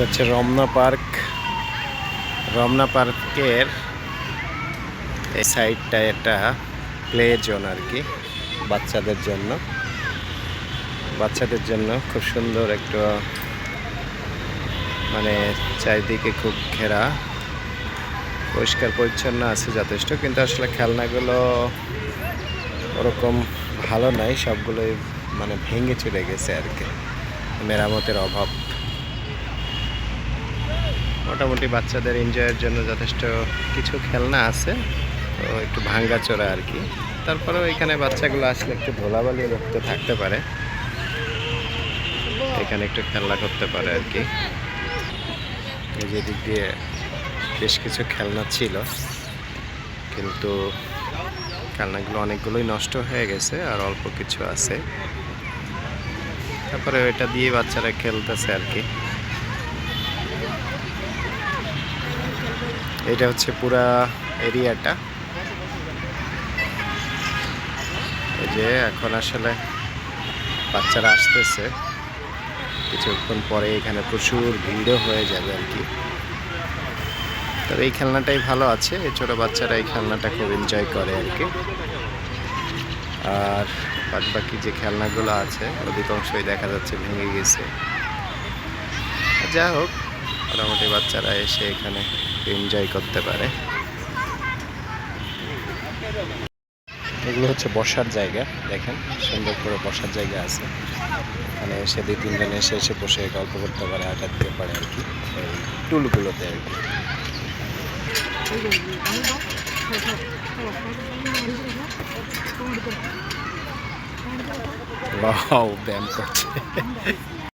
এটা হচ্ছে রমনা পার্ক। রমনা পার্কের এই সাইডটা এটা প্লে জোন আর কি, বাচ্চাদের জন্য। বাচ্চাদের জন্য খুব সুন্দর একটা মানে চারিদিকে খুব ঘেরা, পরিষ্কার পরিচ্ছন্ন আছে যথেষ্ট, কিন্তু আসলে খেলনাগুলো ওরকম ভালো নাই, সবগুলোই মানে ভেঙে চলে গেছে আর কি, মেরামতের অভাব। মোটামুটি বাচ্চাদের এনজয়ের জন্য যথেষ্ট কিছু খেলনা আছে। তো একটু ভাঙ্গা চোরা আর কি। তারপরেও এখানে বাচ্চাগুলো আসলে একটু ধোলাবালি মুক্ত থাকতে পারে। এখানে একটু খেলনা করতে পারে আর কি। এই যে দিক দিয়ে বেশ কিছু খেলনা ছিল। কিন্তু খেলনাগুলো অনেকগুলোই নষ্ট হয়ে গেছে আর অল্প কিছু আছে। তারপরে এটা দিয়ে বাচ্চারা খেলতেছে আর কি। এটা হচ্ছে পুরা এরিয়াটা। এই যে এখন আসলে বাচ্চারা আসতেছে। কিছুক্ষণ পরে এখানে প্রচুর ভিড়ও হয়ে যাবে আর কি। তবে এই খেলনাটাই ভালো আছে, এই ছোটো বাচ্চারা এই খেলনাটা খুব এনজয় করে আর কি। আর বাদ বাকি যে খেলনাগুলো আছে, অধিকাংশই দেখা যাচ্ছে ভেঙে গেছে। যা হোক মোটামুটি বাচ্চারা এসে এখানে এনজয় করতে পারে। এগুলো হচ্ছে বসার জায়গা, দেখেন, সুন্দর করে বসার জায়গা আছে। মানে এসে দুই তিনজন এসে এসে বসে গল্প করতে পারে, আড্ডা দিতে পারে আর কি টুলগুলোতে আর কি। ব্যায়াম করছে।